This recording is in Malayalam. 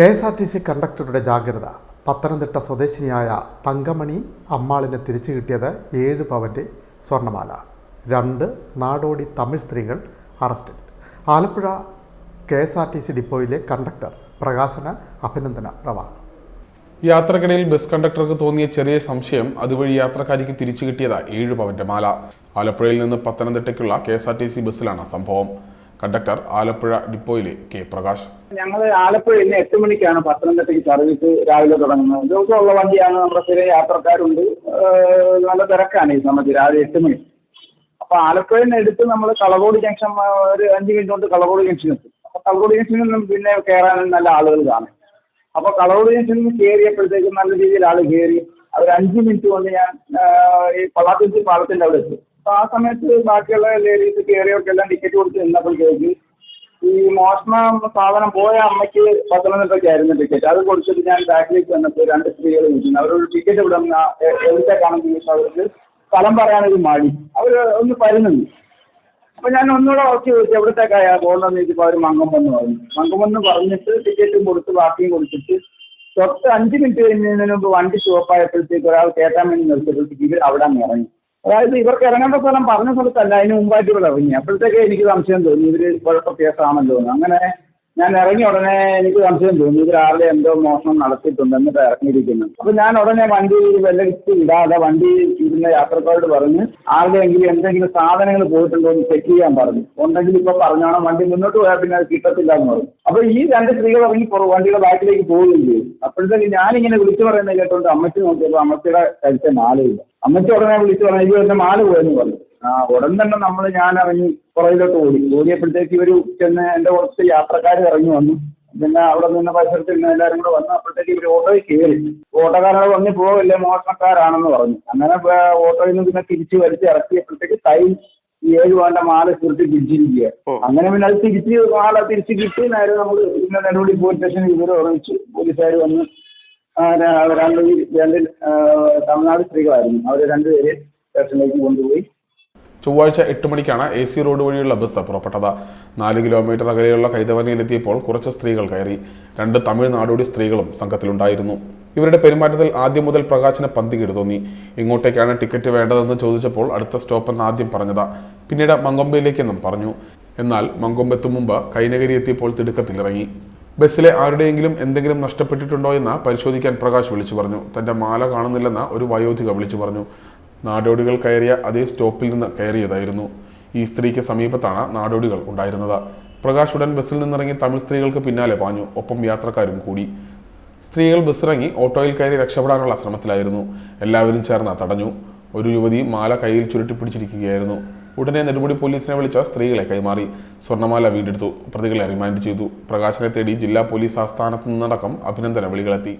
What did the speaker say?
K S R T C കണ്ടക്ടറുടെ ജാഗ്രത. പത്തനംതിട്ട സ്വദേശിനിയായ തങ്കമണി അമ്മാളിനെ തിരിച്ചു കിട്ടിയത് ഏഴ് പവന്റെ സ്വർണമാല രണ്ട് നാടോടി തമിഴ് സ്ത്രീകൾ അറസ്റ്റിൽ. Alappuzha K S R T C ഡിപ്പോയിലെ conductor പ്രകാശന അഭിനന്ദന പ്രവാഹം യാത്രക്കിടയിൽ ബസ് കണ്ടക്ടർക്ക് തോന്നിയ ചെറിയ സംശയം അതുവഴി യാത്രക്കാരിക്ക് തിരിച്ചു കിട്ടിയതാ ഏഴ് പവന്റെ മാല. ആലപ്പുഴയിൽ നിന്ന് പത്തനംതിട്ടയ്ക്കുള്ള K S R T C ബസ്സിലാണ് സംഭവം. കണ്ടക്ടർ ആലപ്പുഴ ഡിപ്പോയിലെ കെ പ്രകാശ്. ഞങ്ങൾ ആലപ്പുഴ ഇന്ന് എട്ട് മണിക്കാണ് പത്തനംതിട്ടയ്ക്ക് സർവീസ് രാവിലെ തുടങ്ങുന്നത്. ദിവസമുള്ള വണ്ടിയാണ് നമ്മുടെ സ്ഥിരം യാത്രക്കാരുണ്ട്. നല്ല തിരക്കാണ് ഈ സമയത്ത് രാവിലെ എട്ട് മണി. അപ്പൊ ആലപ്പുഴയിൽ നിന്ന് എടുത്ത് നമ്മൾ കളവോട് ജംഗ്ഷൻ ഒരു അഞ്ച് മിനിറ്റ് കൊണ്ട് കളവോട് ജംഗ്ഷൻ എത്തും. അപ്പൊ കളവോട് ജംഗ്ഷനിൽ നിന്നും പിന്നെ കയറാൻ നല്ല ആളുകൾ കാണും. അപ്പൊ കളവോട് ജംഗ്ഷനിൽ നിന്ന് കയറിയപ്പോഴത്തേക്കും നല്ല രീതിയിൽ ആൾ കയറി അവർ അഞ്ച് മിനിറ്റ് കൊണ്ട് ഞാൻ ഈ പള്ളാത്തുരുത്തി പാലത്തിന്റെ അവിടെ എത്തും. അപ്പൊ ആ സമയത്ത് ബാക്കിയുള്ള ലേഡീസ് കയറിയവർക്കെല്ലാം ടിക്കറ്റ് കൊടുത്ത് നിന്നപ്പോഴത്തേക്ക് ഈ മോഷണ സാധനം പോയ അമ്മയ്ക്ക് പത്തനംതിട്ടയ്ക്കായിരുന്നു ടിക്കറ്റ് അത് കൊടുത്തിട്ട് ഞാൻ ബാക്കിലേക്ക് വന്നപ്പോൾ രണ്ട് സ്ത്രീകൾ വിളിക്കുന്നു അവരൊരു ടിക്കറ്റ് ഇവിടെ നിന്ന് എവിടത്തേക്കാണെന്ന് ചോദിച്ചാൽ അവർക്ക് സ്ഥലം പറയാനൊരു മടി. അവർ ഒന്ന് പരുന്നുണ്ട്. അപ്പൊ ഞാൻ ഒന്നുകൂടെ ഓക്കെ ചോദിച്ചു എവിടത്തേക്കായാ പോകണമെന്ന് ചോദിച്ചപ്പോൾ അവർ എന്ന് പറഞ്ഞു. മങ്കമെന്ന് പറഞ്ഞിട്ട് ടിക്കറ്റും കൊടുത്ത് ബാക്കിയും കൊടുത്തിട്ട് തൊട്ട് അഞ്ച് മിനിറ്റ് കഴിഞ്ഞതിന് മുമ്പ് വണ്ടി സ്റ്റോപ്പായപ്പോഴത്തേക്ക് ഒരാൾ കേട്ടാൻ വേണ്ടി നിർത്തിയപ്പോഴത്തേക്ക് ഇവർ അവിടെ അങ്ങ് ഇറങ്ങി. അതായത് ഇവർക്ക് ഇറങ്ങേണ്ട സ്ഥലം പറഞ്ഞ സ്ഥലത്തല്ല അതിന് മുമ്പായിട്ട് ഇവിടെ ഇറങ്ങി. അപ്പോഴത്തേക്ക് എനിക്ക് സംശയം തോന്നി ഇവർ കുഴപ്പ കേസാണല്ലോ അങ്ങനെ ഞാൻ ഇറങ്ങി ഉടനെ എനിക്ക് സംശയം തോന്നി ഇവർ ആരുടെ എന്തോ മോഷണം നടത്തിയിട്ടുണ്ട് എന്നിട്ട് ഇറങ്ങിയിരിക്കുന്നു. അപ്പൊ ഞാൻ ഉടനെ വണ്ടി വെല്ലടിച്ച് ഇടാതെ വണ്ടി ഇരുന്ന യാത്രക്കാരോട് പറഞ്ഞ് ആരുടെയെങ്കിലും എന്തെങ്കിലും സാധനങ്ങൾ പോയിട്ടുണ്ടോ എന്ന് ചെക്ക് ചെയ്യാൻ പറഞ്ഞു. ഉണ്ടെങ്കിൽ ഇപ്പൊ പറഞ്ഞാണോ വണ്ടി മുന്നോട്ട് പോയാൽ പിന്നെ അത് കിട്ടത്തില്ല എന്ന് പറഞ്ഞു. അപ്പൊ ഈ രണ്ട് സ്ത്രീകൾ ഇറങ്ങി വണ്ടിയുടെ ബാക്കിലേക്ക് പോവുകയും ചെയ്തു. അപ്പോഴത്തേക്ക് ഞാനിങ്ങനെ വിളിച്ചു പറയുന്നത് കേട്ടോണ്ട് അമ്മച്ചി നോക്കിയപ്പോൾ അമ്മച്ചിയുടെ കഴിച്ച മാലയില്ല അമ്മച്ചി ഉടനെ വിളിച്ചു പറഞ്ഞു ഇത് എന്റെ മാല പോയെന്ന് പറഞ്ഞു. ആ ഉടൻ തന്നെ നമ്മൾ ഞാൻ ഇറങ്ങി പുറകിലോട്ട് ഓടി. ഓടിയപ്പോഴത്തേക്ക് ഇവർ ചെന്ന് എന്റെ കുറച്ച് യാത്രക്കാർ ഇറങ്ങി വന്നു. പിന്നെ അവിടെ നിന്ന് പരിസരത്ത് നിന്ന് എല്ലാവരും കൂടെ വന്നു അപ്പോഴത്തേക്ക് ഇവർ ഓട്ടോയിൽ കയറി. ഓട്ടോക്കാരോട് വന്നു പോവില്ലേ മോഷണക്കാരാണെന്ന് പറഞ്ഞു. അങ്ങനെ ഓട്ടോയിൽ നിന്ന് പിന്നെ തിരിച്ചു വലിച്ച് ഇറക്കിയപ്പോഴത്തേക്ക് കൈ ഈ ഏഴ് വേണ്ട മാല ചുരുട്ടി തിരിച്ചിരിക്കുക അങ്ങനെ പിന്നെ അത് തിരിച്ച് മാല തിരിച്ച് കിട്ടി. നേരെ നമ്മൾ ഇന്ന നെടുപടി പോലീസ് സ്റ്റേഷനിൽ ഇവരെ ഉറങ്ങിച്ചു പോലീസുകാർ വന്ന് രണ്ട് രണ്ട് തമിഴ്നാട് സ്ത്രീകളായിരുന്നു. അവർ രണ്ടുപേര് സ്റ്റേഷനിലേക്ക് കൊണ്ടുപോയി. ചൊവ്വാഴ്ച എട്ട് മണിക്കാണ് എ സി റോഡ് വഴിയുള്ള ബസ് പുറപ്പെട്ടത്. നാല് കിലോമീറ്റർ അകലെയുള്ള കൈതവനയിലെത്തിയപ്പോൾ കുറച്ച് സ്ത്രീകൾ കയറി. രണ്ട് തമിഴ്നാടോടി സ്ത്രീകളും സംഘത്തിലുണ്ടായിരുന്നു. ഇവരുടെ പെരുമാറ്റത്തിൽ ആദ്യം മുതൽ പ്രകാശിന് പന്തികേട് തോന്നി. ഇങ്ങോട്ടേക്കാണ് ടിക്കറ്റ് വേണ്ടതെന്ന് ചോദിച്ചപ്പോൾ അടുത്ത സ്റ്റോപ്പെന്ന് ആദ്യം പറഞ്ഞതാ. പിന്നീട് മങ്കൊമ്പയിലേക്കെന്നും പറഞ്ഞു. എന്നാൽ മങ്കൊമ്പെത്തും മുമ്പ് കൈനകരി എത്തിയപ്പോൾ തിടുക്കത്തിലിറങ്ങി. ബസ്സിലെ ആരുടെയെങ്കിലും എന്തെങ്കിലും നഷ്ടപ്പെട്ടിട്ടുണ്ടോ എന്ന് പരിശോധിക്കാൻ പ്രകാശ് വിളിച്ചു പറഞ്ഞു. തന്റെ മാല കാണുന്നില്ലെന്ന് ഒരു വയോധിക വിളിച്ചു പറഞ്ഞു. നാടോടികൾ കയറിയ അതേ സ്റ്റോപ്പിൽ നിന്ന് കയറിയതായിരുന്നു. ഈ സ്ത്രീക്ക് സമീപത്താണ് നാടോടികൾ ഉണ്ടായിരുന്നത്. പ്രകാശ് ഉടൻ ബസ്സിൽ നിന്നിറങ്ങി തമിഴ് സ്ത്രീകൾക്ക് പിന്നാലെ പാഞ്ഞു. ഒപ്പം യാത്രക്കാരും കൂടി. സ്ത്രീകൾ ബസ്സിറങ്ങി ഓട്ടോയിൽ കയറി രക്ഷപ്പെടാനുള്ള ശ്രമത്തിലായിരുന്നു. എല്ലാവരും ചേർന്ന് തടഞ്ഞു. ഒരു യുവതി മാല കയ്യിൽ ചുരുട്ടിപ്പിടിച്ചിരിക്കുകയായിരുന്നു ഉടനെ നെടുമുടി പോലീസിനെ വിളിച്ച സ്ത്രീകളെ കൈമാറി. സ്വർണമാല വീണ്ടെടുത്തു പ്രതികളെ റിമാൻഡ് ചെയ്തു. പ്രകാശനെ തേടി ജില്ലാ പോലീസ് ആസ്ഥാനത്തു നിന്നടക്കം അഭിനന്ദന വിളികളെത്തി